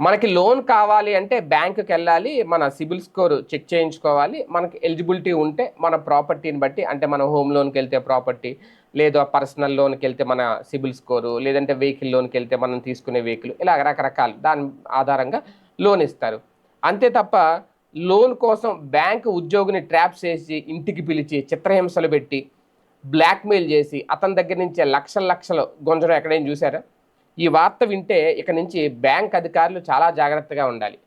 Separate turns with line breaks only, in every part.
మనకి లోన్ కావాలి అంటే బ్యాంకుకి వెళ్ళాలి మన సిబిల్ స్కోర్ చెక్ చేయించుకోవాలి. మనకి ఎలిజిబిలిటీ ఉంటే మన ప్రాపర్టీని బట్టి అంటే మన హోమ్ లోన్కి వెళ్తే ప్రాపర్టీ లేదా పర్సనల్ లోన్కి వెళ్తే మన సిబిల్ స్కోరు లేదంటే వెహికల్ లోన్కి వెళ్తే మనం తీసుకునే వెహికల్ ఇలా రకరకాలు దాని ఆధారంగా లోన్ ఇస్తారు. అంతే తప్ప లోన్ కోసం బ్యాంకు ఉద్యోగిని ట్రాప్ చేసి ఇంటికి పిలిచి చిత్రహింసలు పెట్టి బ్లాక్మెయిల్ చేసి అతని దగ్గర నుంచే లక్షల లక్షలు గొంజడం ఎక్కడైనా చూసారా? ఈ వార్త వింటే ఇక నుంచి బ్యాంక్ అధికారులు చాలా జాగ్రత్తగా ఉండాలి.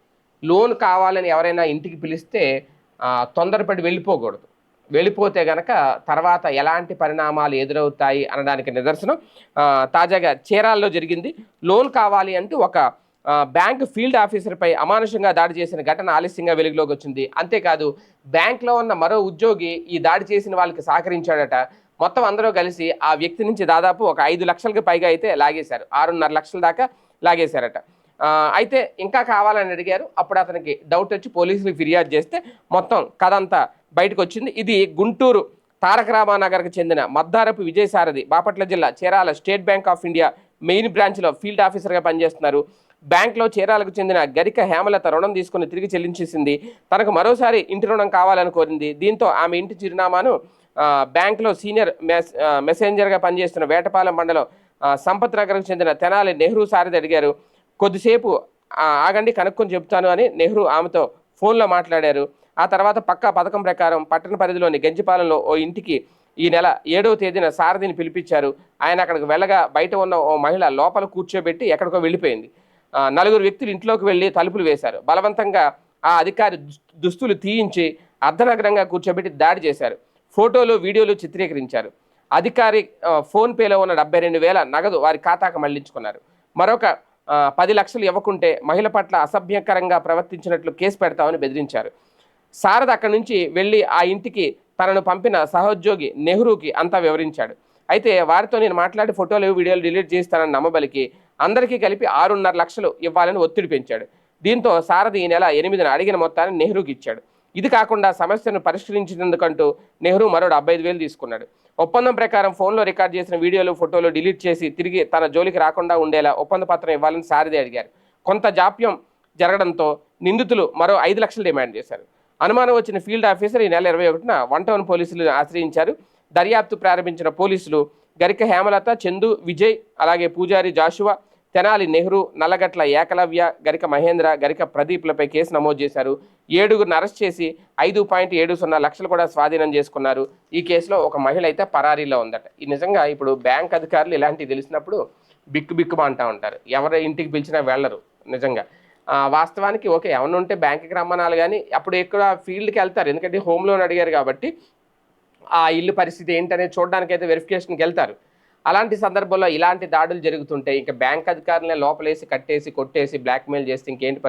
లోన్ కావాలని ఎవరైనా ఇంటికి పిలిస్తే తొందరపడి వెళ్ళిపోకూడదు. వెళ్ళిపోతే గనక తర్వాత ఎలాంటి పరిణామాలు ఎదురవుతాయి అనడానికి నిదర్శనం. తాజాగా చీరాల్లో జరిగింది. లోన్ కావాలి అంటూ ఒక బ్యాంక్ ఫీల్డ్ ఆఫీసర్పై అమానుషంగా దాడి చేసిన ఘటన ఆలస్యంగా వెలుగులోకి వచ్చింది. అంతేకాదు బ్యాంక్లో ఉన్న మరో ఉద్యోగి ఈ దాడి చేసిన వాళ్ళకి సహకరించాడట. మొత్తం అందరూ కలిసి ఆ వ్యక్తి నుంచి దాదాపు ఒక ఐదు లక్షలకు పైగా అయితే లాగేశారు. ఆరున్నర లక్షల దాకా లాగేశారట. అయితే ఇంకా కావాలని అడిగారు. అప్పుడు అతనికి డౌట్ వచ్చి పోలీసులకు ఫిర్యాదు చేస్తే మొత్తం కథ అంతా బయటకు వచ్చింది. ఇది గుంటూరు తారక రామానగర్కి చెందిన మద్దారపు విజయసారథి బాపట్ల జిల్లా Chirala State Bank of India main బ్రాంచ్లో ఫీల్డ్ ఆఫీసర్గా పనిచేస్తున్నారు. బ్యాంక్లో చీరాలకు చెందిన గరిక హేమలత రుణం తీసుకుని తిరిగి చెల్లించేసింది. తనకు మరోసారి ఇంటి రుణం కావాలని కోరింది. దీంతో ఆమె ఇంటి చిరునామాను బ్యాంకులో సీనియర్ మెస్ మెసెంజర్గా పనిచేస్తున్న వేటపాలెం మండలం సంపత్ నగర్కు చెందిన తెనాలి నెహ్రూ సారథి అడిగారు. కొద్దిసేపు ఆగండి కనుక్కొని చెప్తాను అని నెహ్రూ ఆమెతో ఫోన్లో మాట్లాడారు. ఆ తర్వాత పక్కా పథకం ప్రకారం పట్టణ పరిధిలోని గంజిపాలెంలో ఓ ఇంటికి ఈ నెల ఏడవ తేదీన సారథిని పిలిపించారు. ఆయన అక్కడికి వెళ్ళగా బయట ఉన్న ఓ మహిళ లోపల కూర్చోబెట్టి ఎక్కడికో వెళ్ళిపోయింది. నలుగురు వ్యక్తులు ఇంట్లోకి వెళ్ళి తలుపులు వేశారు. బలవంతంగా ఆ అధికారి దుస్తులు తీయించి అర్ధనగరంగా కూర్చోబెట్టి దాడి చేశారు. ఫోటోలు వీడియోలు చిత్రీకరించారు. అధికారి ఫోన్పేలో ఉన్న డెబ్బై రెండు వేల నగదు వారి ఖాతాకు మళ్ళించుకున్నారు. మరొక పది లక్షలు ఇవ్వకుంటే మహిళ పట్ల అసభ్యకరంగా ప్రవర్తించినట్లు కేసు పెడతామని బెదిరించారు. శారద అక్కడి నుంచి వెళ్ళి ఆ ఇంటికి తనను పంపిన సహోద్యోగి నెహ్రూకి అంతా వివరించాడు. అయితే వారితో నేను మాట్లాడి ఫోటోలు వీడియోలు డిలీట్ చేస్తానని నమ్మబలికి అందరికీ కలిపి ఆరున్నర లక్షలు ఇవ్వాలని ఒత్తిడి పెంచాడు. దీంతో సారథి ఈ నెల ఎనిమిదిన అడిగిన మొత్తాన్ని నెహ్రూకి ఇచ్చాడు. ఇది కాకుండా సమస్యను పరిష్కరించినందుకంటూ నెహ్రూ మరో డెబ్బై ఐదు వేలు తీసుకున్నాడు. ఒప్పందం ప్రకారం ఫోన్లో రికార్డ్ చేసిన వీడియోలు ఫోటోలు డిలీట్ చేసి తిరిగి తన జోలికి రాకుండా ఉండేలా ఒప్పంద పత్రం ఇవ్వాలని సారథి అడిగారు. కొంత జాప్యం జరగడంతో నిందితులు మరో ఐదు లక్షలు డిమాండ్ చేశారు. అనుమానం వచ్చిన ఫీల్డ్ ఆఫీసర్ ఈ నెల ఇరవై ఒకటిన వన్ టౌన్ పోలీసులు ఆశ్రయించారు. దర్యాప్తు ప్రారంభించిన పోలీసులు గరిక హేమలత చందు విజయ్ అలాగే పూజారి జాషువా తెనాలి నెహ్రూ నల్లగట్ల ఏకలవ్య గరిక మహేంద్ర గరిక ప్రదీప్లపై కేసు నమోదు చేశారు. ఏడుగురిని అరెస్ట్ చేసి ఐదు పాయింట్ ఏడు సున్నా లక్షలు కూడా స్వాధీనం చేసుకున్నారు. ఈ కేసులో ఒక మహిళ అయితే పరారీలో ఉందట. ఈ నిజంగా ఇప్పుడు బ్యాంక్ అధికారులు ఇలాంటివి తెలిసినప్పుడు బిక్కు బిక్కుమ అంటా ఉంటారు. ఎవరి ఇంటికి పిలిచినా వెళ్ళరు నిజంగా. ఆ, వాస్తవానికి ఓకే ఎవరు ఉంటే బ్యాంక్కి రమ్మనాలు కానీ అప్పుడు ఎక్కువ ఫీల్డ్కి వెళ్తారు. ఎందుకంటే హోమ్ లోన్ అడిగారు కాబట్టి ఆ ఇల్లు పరిస్థితి ఏంటనేది చూడడానికి అయితే వెరిఫికేషన్కి వెళ్తారు. అలాంటి సందర్భంలో ఇలాంటి దాడులు జరుగుతుంటే ఇంకా బ్యాంక్ అధికారులనే లోపలేసి కట్టేసి కొట్టేసి బ్లాక్మెయిల్ చేస్తే ఇంకేంటి